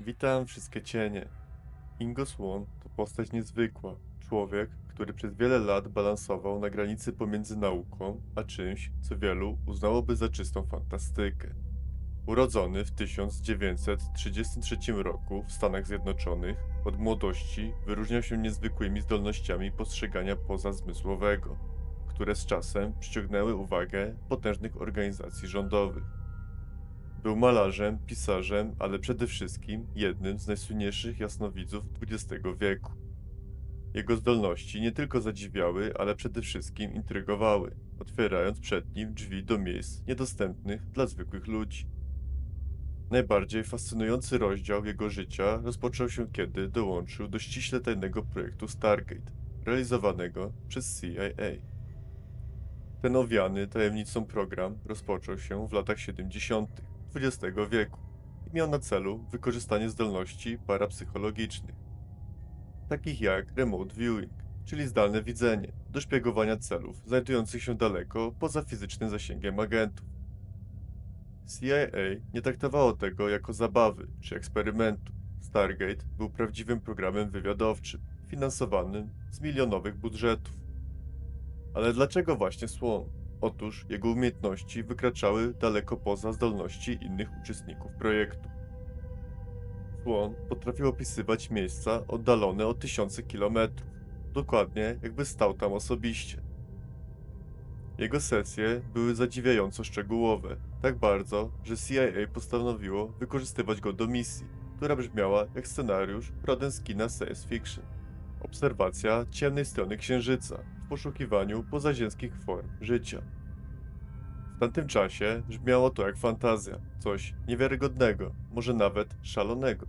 Witam wszystkie cienie. Ingo Swan to postać niezwykła. Człowiek, który przez wiele lat balansował na granicy pomiędzy nauką, a czymś, co wielu uznałoby za czystą fantastykę. Urodzony w 1933 roku w Stanach Zjednoczonych, od młodości wyróżniał się niezwykłymi zdolnościami postrzegania pozazmysłowego, które z czasem przyciągnęły uwagę potężnych organizacji rządowych. Był malarzem, pisarzem, ale przede wszystkim jednym z najsłynniejszych jasnowidzów XX wieku. Jego zdolności nie tylko zadziwiały, ale przede wszystkim intrygowały, otwierając przed nim drzwi do miejsc niedostępnych dla zwykłych ludzi. Najbardziej fascynujący rozdział jego życia rozpoczął się, kiedy dołączył do ściśle tajnego projektu Stargate, realizowanego przez CIA. Ten owiany tajemnicą program rozpoczął się w latach 70. XX wieku i miał na celu wykorzystanie zdolności parapsychologicznych, takich jak remote viewing, czyli zdalne widzenie, do szpiegowania celów znajdujących się daleko poza fizycznym zasięgiem agentów. CIA nie traktowało tego jako zabawy czy eksperymentu. Stargate był prawdziwym programem wywiadowczym, finansowanym z milionowych budżetów. Ale dlaczego właśnie Słon? Otóż jego umiejętności wykraczały daleko poza zdolności innych uczestników projektu. Słon potrafił opisywać miejsca oddalone o tysiące kilometrów, dokładnie jakby stał tam osobiście. Jego sesje były zadziwiająco szczegółowe, tak bardzo, że CIA postanowiło wykorzystywać go do misji, która brzmiała jak scenariusz Rodenskina science fiction. Obserwacja ciemnej strony Księżyca w poszukiwaniu pozaziemskich form życia. W tamtym czasie brzmiało to jak fantazja, coś niewiarygodnego, może nawet szalonego.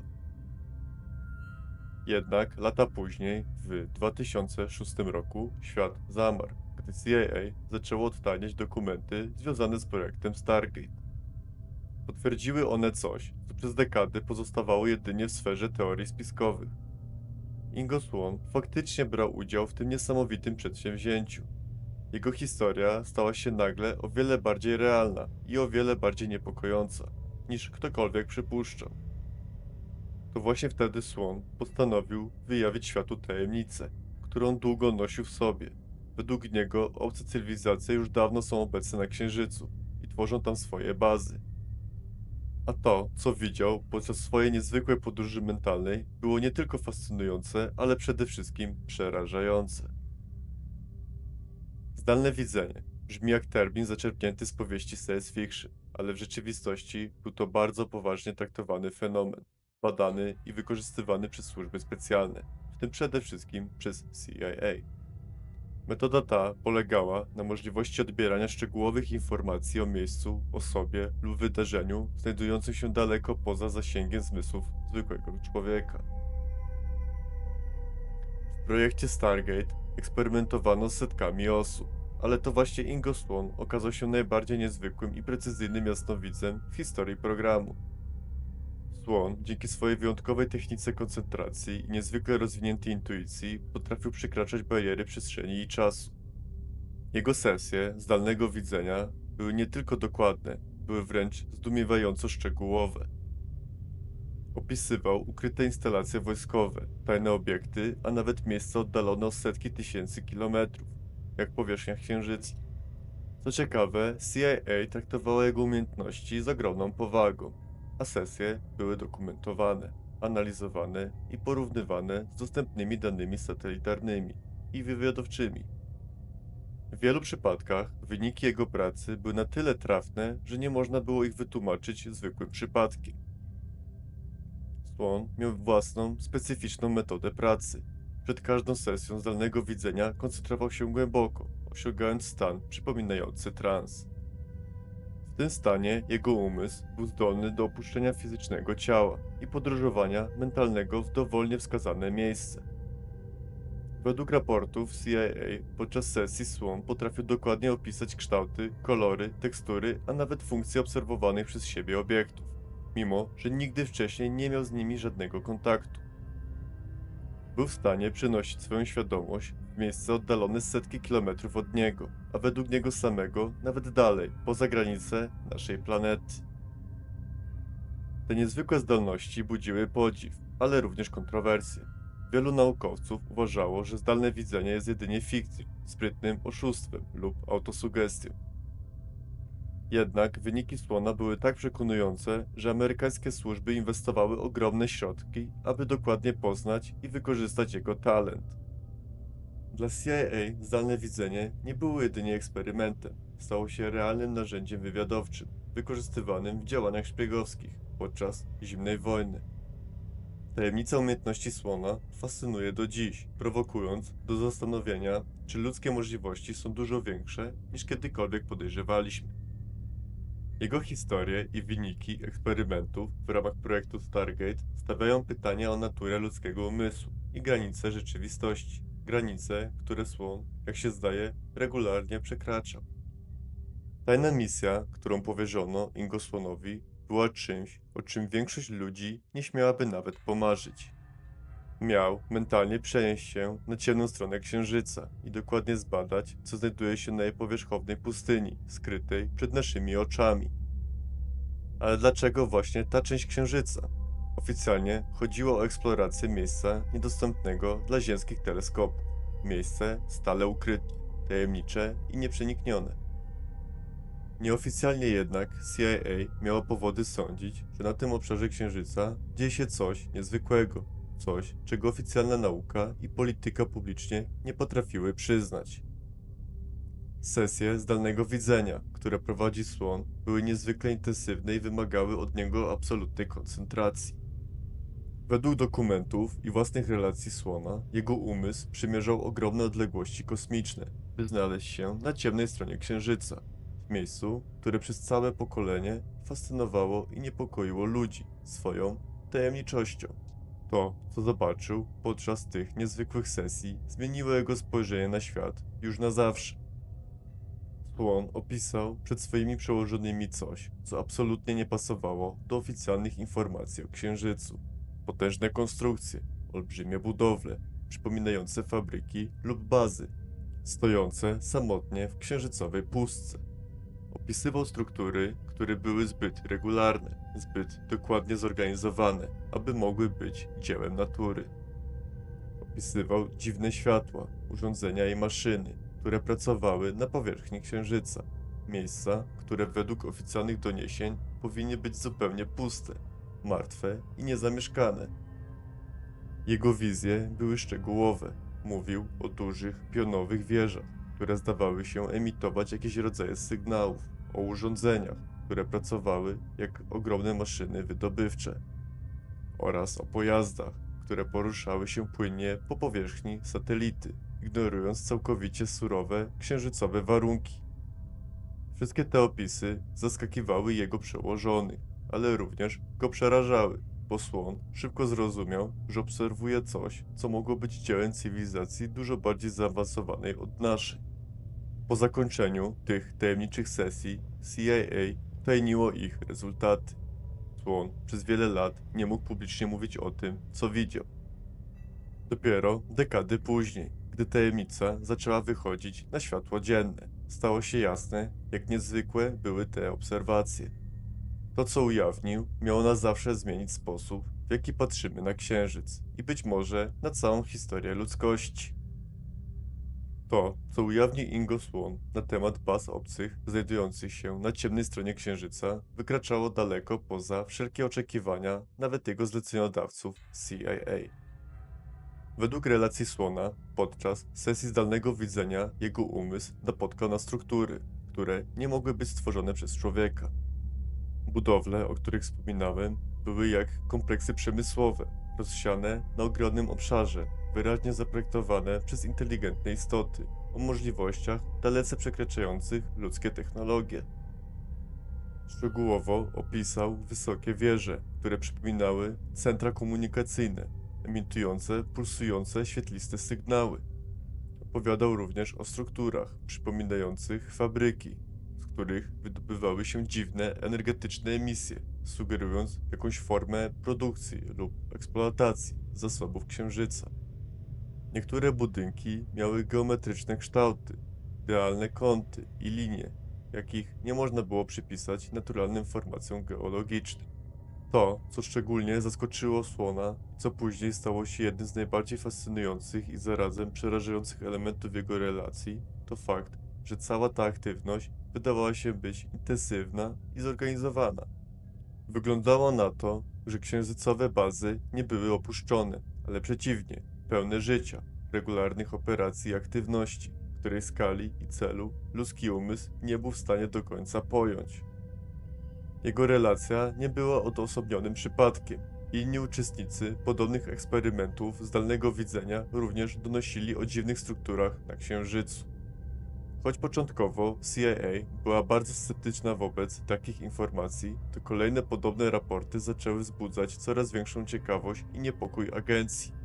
Jednak lata później, w 2006 roku, świat zamarł, gdy CIA zaczęło odtajniać dokumenty związane z projektem Stargate. Potwierdziły one coś, co przez dekady pozostawało jedynie w sferze teorii spiskowych. Ingo Swan faktycznie brał udział w tym niesamowitym przedsięwzięciu. Jego historia stała się nagle o wiele bardziej realna i o wiele bardziej niepokojąca, niż ktokolwiek przypuszczał. To właśnie wtedy Swan postanowił wyjawić światu tajemnicę, którą długo nosił w sobie. Według niego obce cywilizacje już dawno są obecne na Księżycu i tworzą tam swoje bazy. A to, co widział podczas swojej niezwykłej podróży mentalnej, było nie tylko fascynujące, ale przede wszystkim przerażające. Zdalne widzenie brzmi jak termin zaczerpnięty z powieści science fiction, ale w rzeczywistości był to bardzo poważnie traktowany fenomen, badany i wykorzystywany przez służby specjalne, w tym przede wszystkim przez CIA. Metoda ta polegała na możliwości odbierania szczegółowych informacji o miejscu, osobie lub wydarzeniu znajdującym się daleko poza zasięgiem zmysłów zwykłego człowieka. W projekcie Stargate eksperymentowano z setkami osób, ale to właśnie Ingo Swan okazał się najbardziej niezwykłym i precyzyjnym jasnowidzem w historii programu. Swan, dzięki swojej wyjątkowej technice koncentracji i niezwykle rozwiniętej intuicji, potrafił przekraczać bariery przestrzeni i czasu. Jego sesje zdalnego widzenia były nie tylko dokładne, były wręcz zdumiewająco szczegółowe. Opisywał ukryte instalacje wojskowe, tajne obiekty, a nawet miejsca oddalone o setki tysięcy kilometrów, jak powierzchnia Księżyca. Co ciekawe, CIA traktowała jego umiejętności z ogromną powagą a sesje były dokumentowane, analizowane i porównywane z dostępnymi danymi satelitarnymi i wywiadowczymi. W wielu przypadkach wyniki jego pracy były na tyle trafne, że nie można było ich wytłumaczyć zwykłym przypadkiem. Swan miał własną, specyficzną metodę pracy. Przed każdą sesją zdalnego widzenia koncentrował się głęboko, osiągając stan przypominający trans. Tym stanie jego umysł był zdolny do opuszczenia fizycznego ciała i podróżowania mentalnego w dowolnie wskazane miejsce. Według raportów CIA podczas sesji Swan potrafił dokładnie opisać kształty, kolory, tekstury, a nawet funkcje obserwowanych przez siebie obiektów, mimo że nigdy wcześniej nie miał z nimi żadnego kontaktu. Był w stanie przenosić swoją świadomość w miejsce oddalone setki kilometrów od niego, a według niego samego nawet dalej, poza granice naszej planety. Te niezwykłe zdolności budziły podziw, ale również kontrowersje. Wielu naukowców uważało, że zdalne widzenie jest jedynie fikcją, sprytnym oszustwem lub autosugestią. Jednak wyniki słona były tak przekonujące, że amerykańskie służby inwestowały ogromne środki, aby dokładnie poznać i wykorzystać jego talent. Dla CIA zdalne widzenie nie było jedynie eksperymentem, stało się realnym narzędziem wywiadowczym, wykorzystywanym w działaniach szpiegowskich podczas zimnej wojny. Tajemnica umiejętności słona fascynuje do dziś, prowokując do zastanowienia, czy ludzkie możliwości są dużo większe niż kiedykolwiek podejrzewaliśmy. Jego historie i wyniki eksperymentów w ramach projektu Stargate stawiają pytania o naturę ludzkiego umysłu i granice rzeczywistości. Granice, które słon, jak się zdaje, regularnie przekraczał. Tajna misja, którą powierzono Ingo Słonowi, była czymś, o czym większość ludzi nie śmiałaby nawet pomarzyć. Miał mentalnie przenieść się na ciemną stronę Księżyca i dokładnie zbadać, co znajduje się na jej powierzchownej pustyni, skrytej przed naszymi oczami. Ale dlaczego właśnie ta część Księżyca? Oficjalnie chodziło o eksplorację miejsca niedostępnego dla ziemskich teleskopów. Miejsce stale ukryte, tajemnicze i nieprzeniknione. Nieoficjalnie jednak CIA miało powody sądzić, że na tym obszarze Księżyca dzieje się coś niezwykłego, coś, czego oficjalna nauka i polityka publicznie nie potrafiły przyznać. Sesje zdalnego widzenia, które prowadzi słon, były niezwykle intensywne i wymagały od niego absolutnej koncentracji. Według dokumentów i własnych relacji słona, jego umysł przymierzał ogromne odległości kosmiczne, by znaleźć się na ciemnej stronie Księżyca, w miejscu, które przez całe pokolenie fascynowało i niepokoiło ludzi swoją tajemniczością. To, co zobaczył podczas tych niezwykłych sesji, zmieniło jego spojrzenie na świat już na zawsze. Słon opisał przed swoimi przełożonymi coś, co absolutnie nie pasowało do oficjalnych informacji o Księżycu. Potężne konstrukcje, olbrzymie budowle, przypominające fabryki lub bazy, stojące samotnie w księżycowej pustce. Opisywał struktury, które były zbyt regularne, zbyt dokładnie zorganizowane, aby mogły być dziełem natury. Opisywał dziwne światła, urządzenia i maszyny, które pracowały na powierzchni Księżyca. Miejsca, które według oficjalnych doniesień powinny być zupełnie puste, martwe i niezamieszkane. Jego wizje były szczegółowe. Mówił o dużych, pionowych wieżach, które zdawały się emitować jakieś rodzaje sygnałów, o urządzeniach, które pracowały jak ogromne maszyny wydobywcze, oraz o pojazdach, które poruszały się płynnie po powierzchni satelity, ignorując całkowicie surowe, księżycowe warunki. Wszystkie te opisy zaskakiwały jego przełożonych, ale również go przerażały, bo słon szybko zrozumiał, że obserwuje coś, co mogło być dziełem cywilizacji dużo bardziej zaawansowanej od naszej. Po zakończeniu tych tajemniczych sesji CIA tajniło ich rezultaty. Słon przez wiele lat nie mógł publicznie mówić o tym, co widział. Dopiero dekady później, gdy tajemnica zaczęła wychodzić na światło dzienne, stało się jasne, jak niezwykłe były te obserwacje. To, co ujawnił, miało na zawsze zmienić sposób, w jaki patrzymy na Księżyc i być może na całą historię ludzkości. To, co ujawnił Ingo Swan na temat baz obcych znajdujących się na ciemnej stronie Księżyca, wykraczało daleko poza wszelkie oczekiwania nawet jego zleceniodawców CIA. Według relacji Słona, podczas sesji zdalnego widzenia jego umysł napotkał na struktury, które nie mogły być stworzone przez człowieka. Budowle, o których wspominałem, były jak kompleksy przemysłowe, rozsiane na ogromnym obszarze, wyraźnie zaprojektowane przez inteligentne istoty, o możliwościach dalece przekraczających ludzkie technologie. Szczegółowo opisał wysokie wieże, które przypominały centra komunikacyjne, emitujące pulsujące świetliste sygnały. Opowiadał również o strukturach przypominających fabryki, z których wydobywały się dziwne energetyczne emisje, sugerując jakąś formę produkcji lub eksploatacji zasobów Księżyca. Niektóre budynki miały geometryczne kształty, idealne kąty i linie, jakich nie można było przypisać naturalnym formacjom geologicznym. To, co szczególnie zaskoczyło Słona, co później stało się jednym z najbardziej fascynujących i zarazem przerażających elementów jego relacji, to fakt, że cała ta aktywność wydawała się być intensywna i zorganizowana. Wyglądało na to, że księżycowe bazy nie były opuszczone, ale przeciwnie, pełne życia, regularnych operacji i aktywności, której skali i celu ludzki umysł nie był w stanie do końca pojąć. Jego relacja nie była odosobnionym przypadkiem. Inni uczestnicy podobnych eksperymentów zdalnego widzenia również donosili o dziwnych strukturach na Księżycu. Choć początkowo CIA była bardzo sceptyczna wobec takich informacji, to kolejne podobne raporty zaczęły wzbudzać coraz większą ciekawość i niepokój agencji.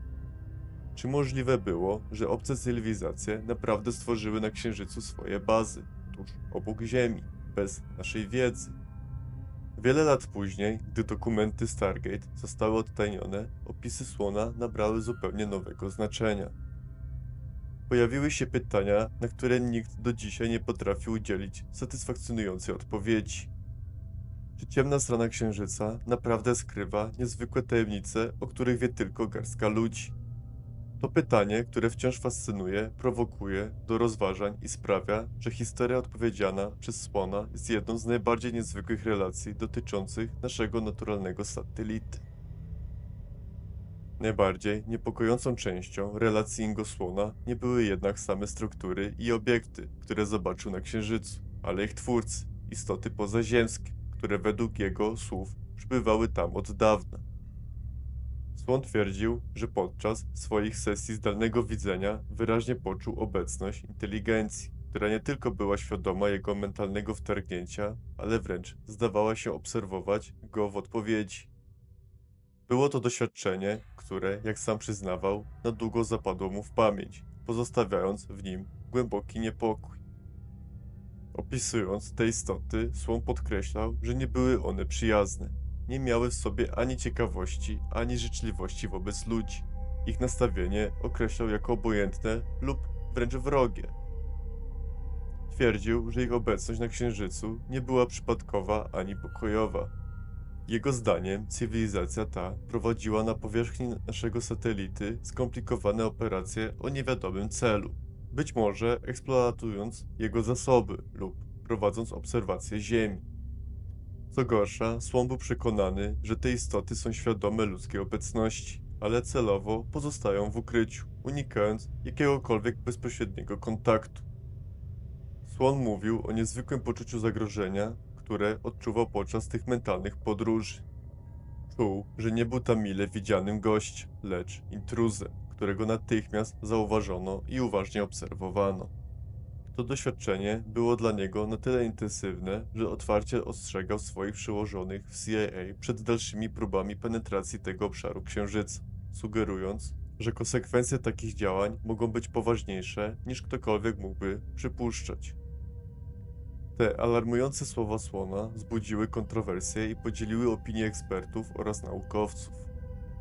Czy możliwe było, że obce cywilizacje naprawdę stworzyły na Księżycu swoje bazy, tuż obok Ziemi, bez naszej wiedzy? Wiele lat później, gdy dokumenty Stargate zostały odtajnione, opisy słona nabrały zupełnie nowego znaczenia. Pojawiły się pytania, na które nikt do dzisiaj nie potrafi udzielić satysfakcjonującej odpowiedzi. Czy ciemna strona Księżyca naprawdę skrywa niezwykłe tajemnice, o których wie tylko garstka ludzi? To pytanie, które wciąż fascynuje, prowokuje do rozważań i sprawia, że historia odpowiedziana przez Słona jest jedną z najbardziej niezwykłych relacji dotyczących naszego naturalnego satelity. Najbardziej niepokojącą częścią relacji Ingosłona nie były jednak same struktury i obiekty, które zobaczył na Księżycu, ale ich twórcy, istoty pozaziemskie, które według jego słów przybywały tam od dawna. Słon twierdził, że podczas swoich sesji zdalnego widzenia wyraźnie poczuł obecność inteligencji, która nie tylko była świadoma jego mentalnego wtargnięcia, ale wręcz zdawała się obserwować go w odpowiedzi. Było to doświadczenie, które, jak sam przyznawał, na długo zapadło mu w pamięć, pozostawiając w nim głęboki niepokój. Opisując te istoty, Słon podkreślał, że nie były one przyjazne. Nie miały w sobie ani ciekawości, ani życzliwości wobec ludzi. Ich nastawienie określał jako obojętne lub wręcz wrogie. Twierdził, że ich obecność na Księżycu nie była przypadkowa ani pokojowa. Jego zdaniem cywilizacja ta prowadziła na powierzchni naszego satelity skomplikowane operacje o niewiadomym celu. Być może eksploatując jego zasoby lub prowadząc obserwacje Ziemi. Co gorsza, Słon był przekonany, że te istoty są świadome ludzkiej obecności, ale celowo pozostają w ukryciu, unikając jakiegokolwiek bezpośredniego kontaktu. Słon mówił o niezwykłym poczuciu zagrożenia, które odczuwał podczas tych mentalnych podróży. Czuł, że nie był tam mile widzianym gościem, lecz intruzem, którego natychmiast zauważono i uważnie obserwowano. To doświadczenie było dla niego na tyle intensywne, że otwarcie ostrzegał swoich przełożonych w CIA przed dalszymi próbami penetracji tego obszaru księżyca, sugerując, że konsekwencje takich działań mogą być poważniejsze niż ktokolwiek mógłby przypuszczać. Te alarmujące słowa Słona wzbudziły kontrowersje i podzieliły opinie ekspertów oraz naukowców.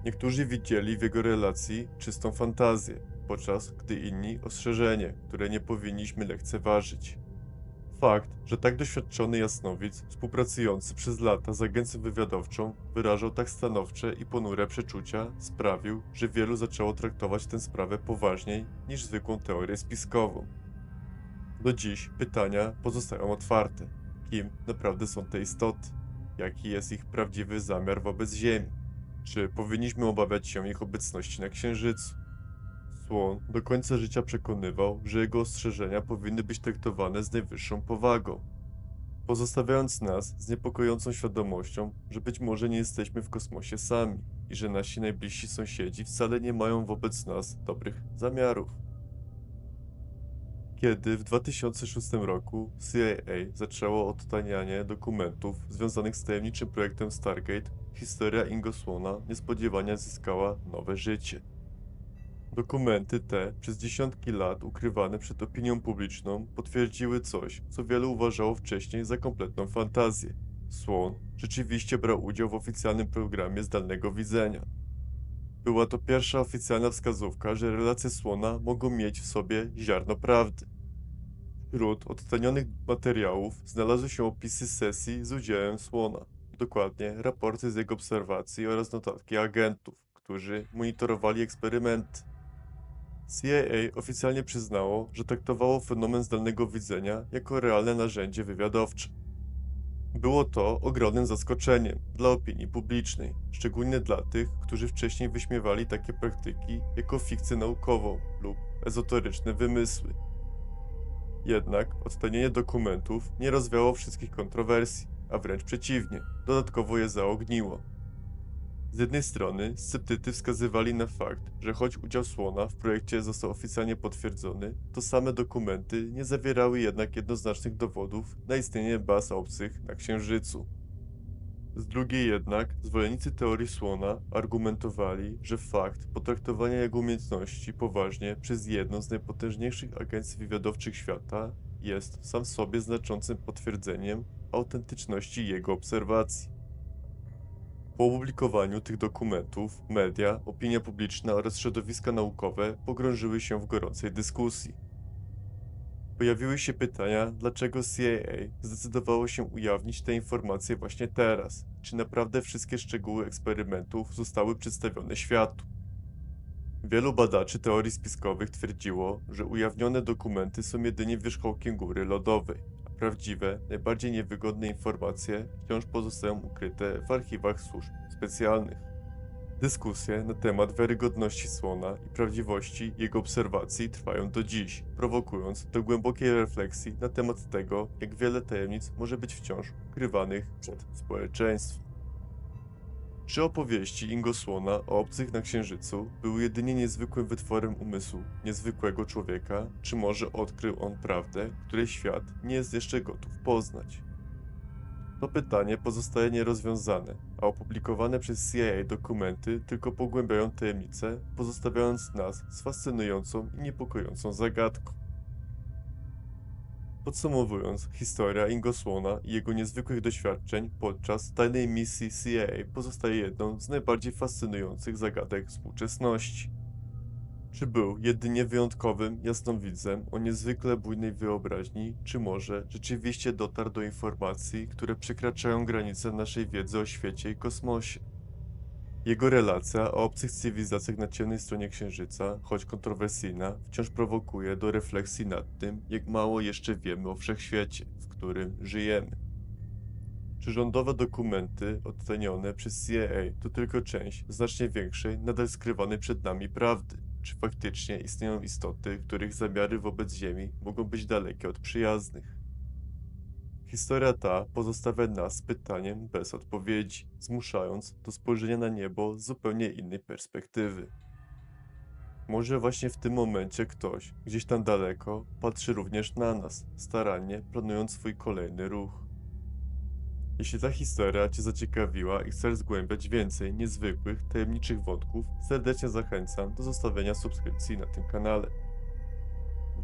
Niektórzy widzieli w jego relacji czystą fantazję, podczas gdy inni ostrzeżenie, które nie powinniśmy lekceważyć. Fakt, że tak doświadczony jasnowic, współpracujący przez lata z agencją wywiadowczą, wyrażał tak stanowcze i ponure przeczucia, sprawił, że wielu zaczęło traktować tę sprawę poważniej niż zwykłą teorię spiskową. Do dziś pytania pozostają otwarte. Kim naprawdę są te istoty? Jaki jest ich prawdziwy zamiar wobec Ziemi? Czy powinniśmy obawiać się ich obecności na Księżycu? Słon do końca życia przekonywał, że jego ostrzeżenia powinny być traktowane z najwyższą powagą, pozostawiając nas z niepokojącą świadomością, że być może nie jesteśmy w kosmosie sami i że nasi najbliżsi sąsiedzi wcale nie mają wobec nas dobrych zamiarów. Kiedy w 2006 roku CIA zaczęło odtajnianie dokumentów związanych z tajemniczym projektem Stargate, historia Ingo Słona niespodziewanie zyskała nowe życie. Dokumenty te, przez dziesiątki lat ukrywane przed opinią publiczną, potwierdziły coś, co wielu uważało wcześniej za kompletną fantazję. Słon rzeczywiście brał udział w oficjalnym programie zdalnego widzenia. Była to pierwsza oficjalna wskazówka, że relacje Słona mogą mieć w sobie ziarno prawdy. Wśród odtajnionych materiałów znalazły się opisy sesji z udziałem Słona. dokładnie raporty z jego obserwacji oraz notatki agentów, którzy monitorowali eksperymenty. CIA oficjalnie przyznało, że traktowało fenomen zdalnego widzenia jako realne narzędzie wywiadowcze. Było to ogromnym zaskoczeniem dla opinii publicznej, szczególnie dla tych, którzy wcześniej wyśmiewali takie praktyki jako fikcję naukową lub ezoteryczne wymysły. Jednak odtajnienie dokumentów nie rozwiało wszystkich kontrowersji, a wręcz przeciwnie, dodatkowo je zaogniło. Z jednej strony sceptycy wskazywali na fakt, że choć udział Słona w projekcie został oficjalnie potwierdzony, to same dokumenty nie zawierały jednak jednoznacznych dowodów na istnienie baz obcych na Księżycu. Z drugiej jednak zwolennicy teorii Słona argumentowali, że fakt potraktowania jego umiejętności poważnie przez jedną z najpotężniejszych agencji wywiadowczych świata jest sam w sobie znaczącym potwierdzeniem autentyczności jego obserwacji. Po opublikowaniu tych dokumentów, media, opinia publiczna oraz środowiska naukowe pogrążyły się w gorącej dyskusji. Pojawiły się pytania, dlaczego CIA zdecydowało się ujawnić te informacje właśnie teraz? Czy naprawdę wszystkie szczegóły eksperymentów zostały przedstawione światu? Wielu badaczy teorii spiskowych twierdziło, że ujawnione dokumenty są jedynie wierzchołkiem góry lodowej, prawdziwe, najbardziej niewygodne informacje wciąż pozostają ukryte w archiwach służb specjalnych. Dyskusje na temat wiarygodności Słona i prawdziwości jego obserwacji trwają do dziś, prowokując do głębokiej refleksji na temat tego, jak wiele tajemnic może być wciąż ukrywanych przed społeczeństwem. Czy opowieści Ingo Słona o obcych na Księżycu były jedynie niezwykłym wytworem umysłu niezwykłego człowieka, czy może odkrył on prawdę, której świat nie jest jeszcze gotów poznać? To pytanie pozostaje nierozwiązane, a opublikowane przez CIA dokumenty tylko pogłębiają tajemnicę, pozostawiając nas z fascynującą i niepokojącą zagadką. Podsumowując, historia Ingo Słona i jego niezwykłych doświadczeń podczas tajnej misji CIA pozostaje jedną z najbardziej fascynujących zagadek współczesności. Czy był jedynie wyjątkowym jasnowidzem o niezwykle bujnej wyobraźni, czy może rzeczywiście dotarł do informacji, które przekraczają granice naszej wiedzy o świecie i kosmosie? Jego relacja o obcych cywilizacjach na ciemnej stronie Księżyca, choć kontrowersyjna, wciąż prowokuje do refleksji nad tym, jak mało jeszcze wiemy o wszechświecie, w którym żyjemy. Czy rządowe dokumenty odtajnione przez CIA to tylko część znacznie większej, nadal skrywanej przed nami prawdy? Czy faktycznie istnieją istoty, których zamiary wobec Ziemi mogą być dalekie od przyjaznych? Historia ta pozostawia nas pytaniem bez odpowiedzi, zmuszając do spojrzenia na niebo z zupełnie innej perspektywy. Może właśnie w tym momencie ktoś, gdzieś tam daleko, patrzy również na nas, starannie planując swój kolejny ruch. Jeśli ta historia Cię zaciekawiła i chcesz zgłębiać więcej niezwykłych, tajemniczych wątków, serdecznie zachęcam do zostawienia subskrypcji na tym kanale.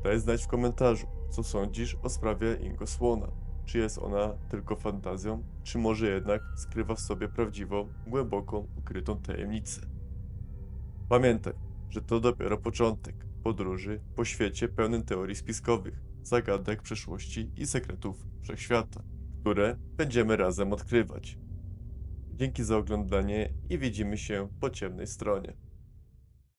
Daj znać w komentarzu, co sądzisz o sprawie Ingo Słona. Czy jest ona tylko fantazją, czy może jednak skrywa w sobie prawdziwą, głęboką, ukrytą tajemnicę? Pamiętaj, że to dopiero początek podróży po świecie pełnym teorii spiskowych, zagadek przeszłości i sekretów wszechświata które będziemy razem odkrywać. Dzięki za oglądanie i widzimy się po ciemnej stronie.